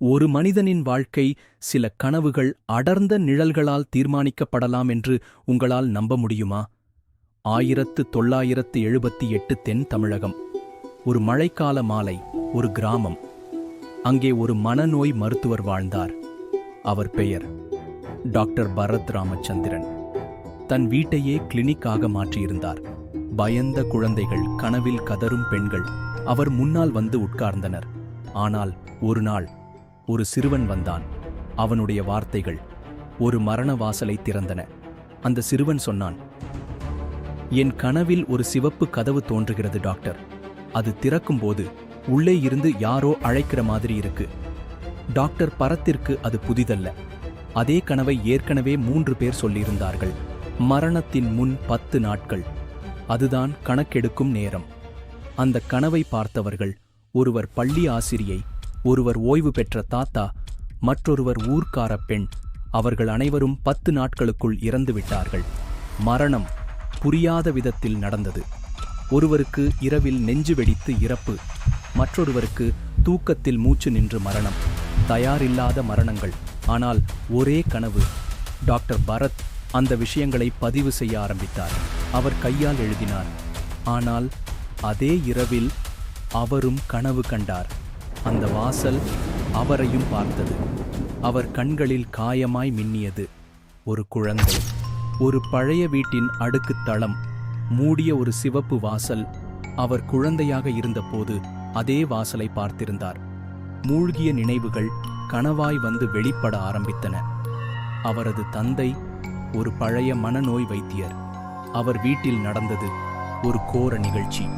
ஒரு மனிதனின் வாழ்க்கை சில கனவுகள் அடர்ந்த நிழல்களால் தீர்மானிக்கப்படலாம் என்று உங்களால் நம்ப முடியுமா? ஆயிரத்து தொள்ளாயிரத்து எழுபத்தி எட்டு தென் தமிழகம். ஒரு மழைக்கால மாலை ஒரு கிராமம். அங்கே ஒரு மனநோய் மருத்துவர் வாழ்ந்தார். அவர் பெயர் டாக்டர் பரத் ராமச்சந்திரன். தன் வீட்டையே கிளினிக்காக மாற்றியிருந்தார். பயந்த குழந்தைகள் கனவில் கதரும் பெண்கள் அவர் முன்னால் வந்து உட்கார்ந்தனர். ஆனால் ஒரு நாள் ஒரு சிறுவன் வந்தான். அவனுடைய வார்த்தைகள் ஒரு மரண வாசலை திறந்தன. அந்த சிறுவன் சொன்னான் என் கனவில் ஒரு சிவப்பு கதவு தோன்றுகிறது டாக்டர். அது திறக்கும்போது உள்ளே இருந்து யாரோ அழைக்கிற மாதிரி இருக்கு. டாக்டர் பரத்திற்கு அது புதிதல்ல. அதே கனவை ஏற்கனவே மூன்று பேர் சொல்லியிருந்தார்கள். மரணத்தின் முன் பத்து நாட்கள். அதுதான் கணக்கெடுக்கும் நேரம். அந்த கனவை பார்த்தவர்கள் ஒருவர் பள்ளி ஆசிரியை ஒருவர் ஓய்வு பெற்ற தாத்தா மற்றொருவர் ஊர்க்கார பெண். அவர்கள் அனைவரும் பத்து நாட்களுக்குள் இறந்து விட்டார்கள் மரணம் புரியாத விதத்தில் நடந்தது. ஒருவருக்கு இரவில் நெஞ்சு வெடித்து இறப்பு மற்றொருவருக்கு தூக்கத்தில் மூச்சு நின்று மரணம். தயாரில்லாத மரணங்கள். ஆனால் ஒரே கனவு டாக்டர் பரத் அந்த விஷயங்களை பதிவு செய்ய ஆரம்பித்தார். அவர் கையால் எழுதினார் ஆனால் அதே இரவில் அவரும் கனவு கண்டார். அந்த வாசல் அவரையும் பார்த்தது. அவர் கண்களில் காயமாய் மின்னியது. ஒரு குழந்தை ஒரு பழைய வீட்டின் அடுக்குத் தளம் மூடிய ஒரு சிவப்பு வாசல். அவர் குழந்தையாக இருந்தபோது அதே வாசலை பார்த்திருந்தார். மூழ்கிய நினைவுகள் கனவாய் வந்து வெளிப்பட ஆரம்பித்தன. அவரது தந்தை ஒரு பழைய மனநோய் வைத்தியர். அவர் வீட்டில் நடந்தது ஒரு கோர நிகழ்ச்சி.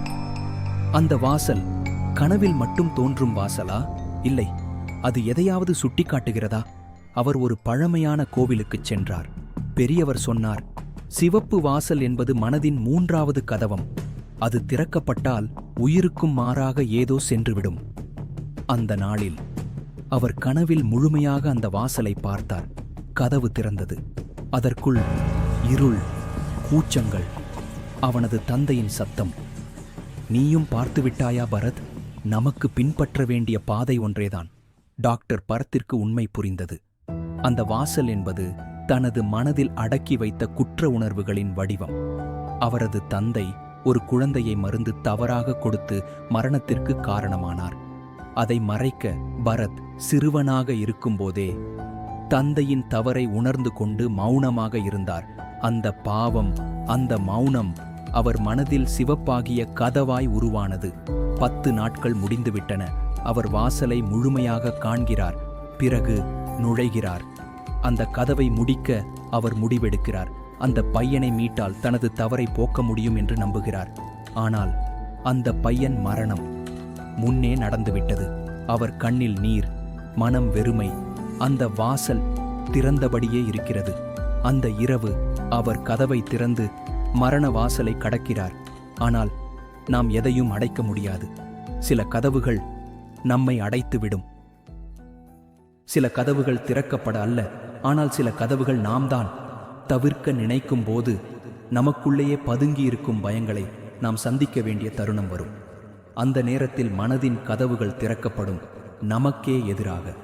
அந்த வாசல் கனவில் மட்டும் தோன்றும் வாசலா? இல்லை. அது எதையாவது சுட்டிக்காட்டுகிறதா? அவர் ஒரு பழமையான கோவிலுக்குச் சென்றார். பெரியவர் சொன்னார் சிவப்பு வாசல் என்பது மனதின் மூன்றாவது கதவம். அது திறக்கப்பட்டால் உயிருக்கும் மாறாக ஏதோ சென்றுவிடும். அந்த நாளில் அவர் கனவில் முழுமையாக அந்த வாசலை பார்த்தார். கதவு திறந்தது. அதற்குள் இருள் கூச்சங்கள் அவனது தந்தையின் சத்தம். நீயும் பார்த்து விட்டாயா பரத்? நமக்கு பின்பற்ற வேண்டிய பாதை ஒன்றேதான். டாக்டர் பரத்திற்கு உண்மை புரிந்தது. அந்த வாசல் என்பது தனது மனதில் அடக்கி வைத்த குற்ற உணர்வுகளின் வடிவம். அவரது தந்தை ஒரு குழந்தையை மருந்து தவறாக கொடுத்து மரணத்திற்கு காரணமானார். அதை மறைக்க பரத் சிறுவனாக இருக்கும்போதே தந்தையின் தவறை உணர்ந்து கொண்டு மௌனமாக இருந்தார். அந்த பாவம் அந்த மௌனம் அவர் மனதில் சிவப்பாகிய கதவாய் உருவானது. பத்து நாட்கள் முடிந்துவிட்டன. அவர் வாசலை முழுமையாக காண்கிறார். பிறகு நுழைகிறார். அந்த கதவை முடிக்க அவர் முடிவெடுக்கிறார். அந்த பையனை மீட்டால் தனது தவறை போக்க முடியும் என்று நம்புகிறார். ஆனால் அந்த பையன் மரணம். முன்னே நடந்துவிட்டது. அவர் கண்ணில் நீர் மனம் வெறுமை. அந்த வாசல் திறந்தபடியே இருக்கிறது. அந்த இரவு அவர் கதவை திறந்து மரண வாசலை கடக்கிறார். ஆனால் நாம் எதையும் அடைக்க முடியாது. சில கதவுகள் நம்மை அடைத்துவிடும். சில கதவுகள் திறக்கப்பட அல்ல ஆனால் சில கதவுகள் நாம் தான் தவிர்க்க நினைக்கும் போது நமக்குள்ளேயே பதுங்கி இருக்கும் பயங்களை நாம் சந்திக்க வேண்டிய தருணம் வரும். அந்த நேரத்தில் மனதின் கதவுகள் திறக்கப்படும். நமக்கே எதிராக.